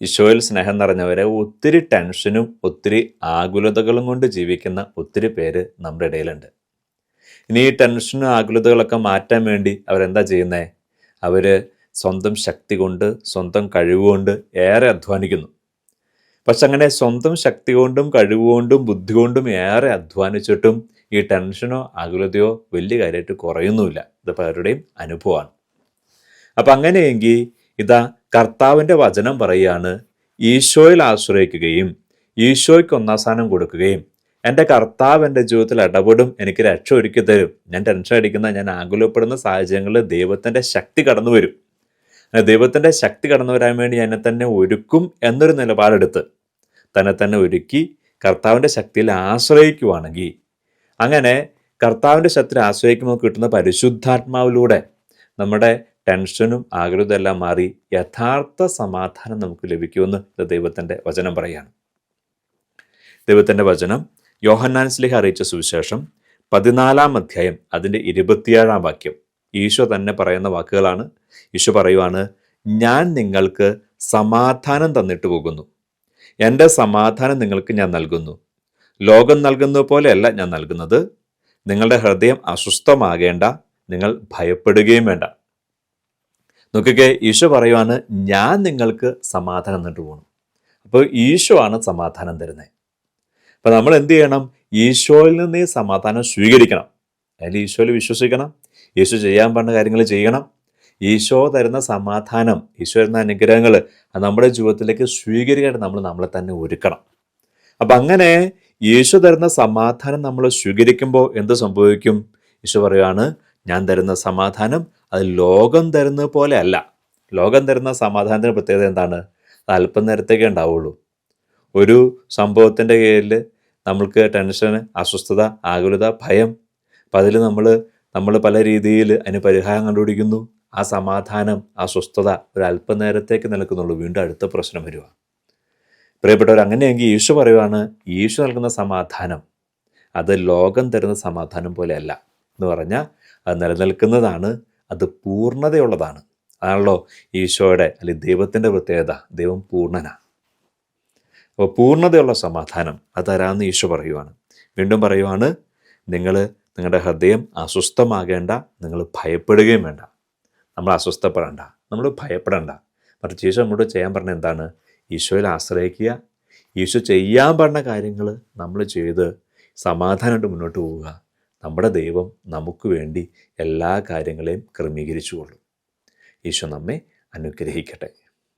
ഈശോയിൽ സ്നേഹം നിറഞ്ഞവരെ ഒത്തിരി ടെൻഷനും ഒത്തിരി ആകുലതകളും കൊണ്ട് ജീവിക്കുന്ന ഒത്തിരി പേര് നമ്മുടെ ഇടയിലുണ്ട്. ഇനി ഈ ടെൻഷനും ആകുലതകളൊക്കെ മാറ്റാൻ വേണ്ടി അവരെന്താ ചെയ്യുന്നത് അവർ സ്വന്തം ശക്തി കൊണ്ട് സ്വന്തം കഴിവുകൊണ്ട് ഏറെ അധ്വാനിക്കുന്നു. പക്ഷെ അങ്ങനെ സ്വന്തം ശക്തി കൊണ്ടും കഴിവുകൊണ്ടും ബുദ്ധി കൊണ്ടും ഏറെ അധ്വാനിച്ചിട്ടും ഈ ടെൻഷനോ ആകുലതയോ വലിയ കാര്യമായിട്ട് കുറയുന്നുമില്ല. ഇത് പലരുടെയും അനുഭവമാണ്. അപ്പം അങ്ങനെയെങ്കിൽ ഇതാ കർത്താവിന്റെ വചനം പറയുകയാണ് ഈശോയിൽ ആശ്രയിക്കുകയും ഈശോയ്ക്ക് ഒന്നാം സ്ഥാനം കൊടുക്കുകയും എന്റെ കർത്താവ് എന്റെ ജീവിതത്തിൽ ഇടപെടും എനിക്ക് രക്ഷ ഒരുക്കി തരും. ഞാൻ ടെൻഷൻ അടിക്കുന്ന ഞാൻ ആകുലപ്പെടുന്ന സാഹചര്യങ്ങളിൽ ദൈവത്തിന്റെ ശക്തി കടന്നു വരും. ദൈവത്തിന്റെ ശക്തി കടന്നു വരാൻ വേണ്ടി എന്നെ തന്നെ ഒരുക്കും എന്നൊരു നിലപാടെടുത്ത് തന്നെ തന്നെ ഒരുക്കി കർത്താവിന്റെ ശക്തിയിൽ ആശ്രയിക്കുവാണെങ്കിൽ അങ്ങനെ കർത്താവിന്റെ ശക്തിയിൽ ആശ്രയിക്കുമ്പോൾ കിട്ടുന്ന പരിശുദ്ധാത്മാവിലൂടെ നമ്മുടെ ടെൻഷനും എല്ലാം മാറി യഥാർത്ഥ സമാധാനം നമുക്ക് ലഭിക്കുമെന്ന് ഇത് ദൈവത്തിന്റെ വചനം പറയുകയാണ്. ദൈവത്തിന്റെ വചനം യോഹന്നാൻ സ്ലിഹ അറിയിച്ച സുവിശേഷം പതിനാലാം അധ്യായം അതിന്റെ ഇരുപത്തിയേഴാം വാക്യം. ഈശോ തന്നെ പറയുന്ന വാക്കുകളാണ്. ഈശോ പറയുവാണ് ഞാൻ നിങ്ങൾക്ക് സമാധാനം തന്നിട്ട് പോകുന്നു. എന്റെ സമാധാനം നിങ്ങൾക്ക് ഞാൻ നൽകുന്നു. ലോകം നൽകുന്നത് പോലെയല്ല ഞാൻ നൽകുന്നത്. നിങ്ങളുടെ ഹൃദയം അസ്വസ്ഥമാകേണ്ട നിങ്ങൾ ഭയപ്പെടുകയും വേണ്ട. നോക്കിക്കേ ഈശോ പറയുവാണ് ഞാൻ നിങ്ങൾക്ക് സമാധാനം തന്നിട്ട് പോകണം അപ്പോൾ ഈശോ ആണ് സമാധാനം തരുന്നത് അപ്പം നമ്മൾ എന്ത് ചെയ്യണം? ഈശോയിൽ നിന്ന് ഈ സമാധാനം സ്വീകരിക്കണം. അതിൽ ഈശോയിൽ വിശ്വസിക്കണം. ഈശോ ചെയ്യാൻ പറഞ്ഞ കാര്യങ്ങൾ ചെയ്യണം. ഈശോ തരുന്ന സമാധാനം ഈശോ തരുന്ന അനുഗ്രഹങ്ങൾ അത് നമ്മുടെ ജീവിതത്തിലേക്ക് സ്വീകരിക്കാൻ നമ്മൾ നമ്മളെ തന്നെ ഒരുക്കണം. അപ്പം അങ്ങനെ ഈശോ തരുന്ന സമാധാനം നമ്മൾ സ്വീകരിക്കുമ്പോൾ എന്ത് സംഭവിക്കും? ഈശോ പറയുകയാണ് ഞാൻ തരുന്ന സമാധാനം അത് ലോകം തരുന്നത് പോലെ അല്ല. ലോകം തരുന്ന സമാധാനത്തിന് പ്രത്യേകത എന്താണ്? അല്പം നേരത്തേക്കേ ഉണ്ടാവുള്ളൂ. ഒരു സംഭവത്തിന്റെ കീഴിൽ നമ്മൾക്ക് ടെൻഷൻ അസ്വസ്ഥത ആകുലത ഭയം. അപ്പം അതിൽ നമ്മൾ നമ്മൾ പല രീതിയിൽ അതിന് പരിഹാരം കണ്ടുപിടിക്കുന്നു. ആ സമാധാനം ആ സ്വസ്ഥത ഒരു അല്പനേരത്തേക്ക് നിൽക്കുന്നുള്ളൂ വീണ്ടും അടുത്ത പ്രശ്നം വരിക. പ്രിയപ്പെട്ടവർ അങ്ങനെയെങ്കിൽ ഈശോ പറയുവാണ് ഈശോ നൽകുന്ന സമാധാനം അത് ലോകം തരുന്ന സമാധാനം പോലെയല്ല എന്ന് പറഞ്ഞാൽ അത് നിലനിൽക്കുന്നതാണ് അത് പൂർണതയുള്ളതാണ്. അതാണല്ലോ ഈശോയുടെ അല്ലെങ്കിൽ ദൈവത്തിന്റെ പ്രത്യേകത ദൈവം പൂർണനാണ് അപ്പോൾ പൂർണതയുള്ള സമാധാനം അത് തരാമെന്ന് ഈശോ പറയുവാണ്. വീണ്ടും പറയുവാണ് നിങ്ങൾ നിങ്ങളുടെ ഹൃദയം അസ്വസ്ഥമാകേണ്ട നിങ്ങൾ ഭയപ്പെടുകയും വേണ്ട. നമ്മൾ അസ്വസ്ഥപ്പെടേണ്ട നമ്മൾ ഭയപ്പെടേണ്ട. മറിച്ച് ഈശോ നമ്മോട് ചെയ്യാൻ പറഞ്ഞ എന്താണ്? ഈശോയിൽ ആശ്രയിക്കുക. ഈശോ ചെയ്യാൻ പറഞ്ഞ കാര്യങ്ങൾ നമ്മൾ ചെയ്ത് സമാധാനമായിട്ട് മുന്നോട്ട് പോവുക. നമ്മുടെ ദൈവം നമുക്ക് വേണ്ടി എല്ലാ കാര്യങ്ങളെയും ക്രമീകരിച്ചുകൊള്ളും. ഈശോ നമ്മെ അനുഗ്രഹിക്കട്ടെ.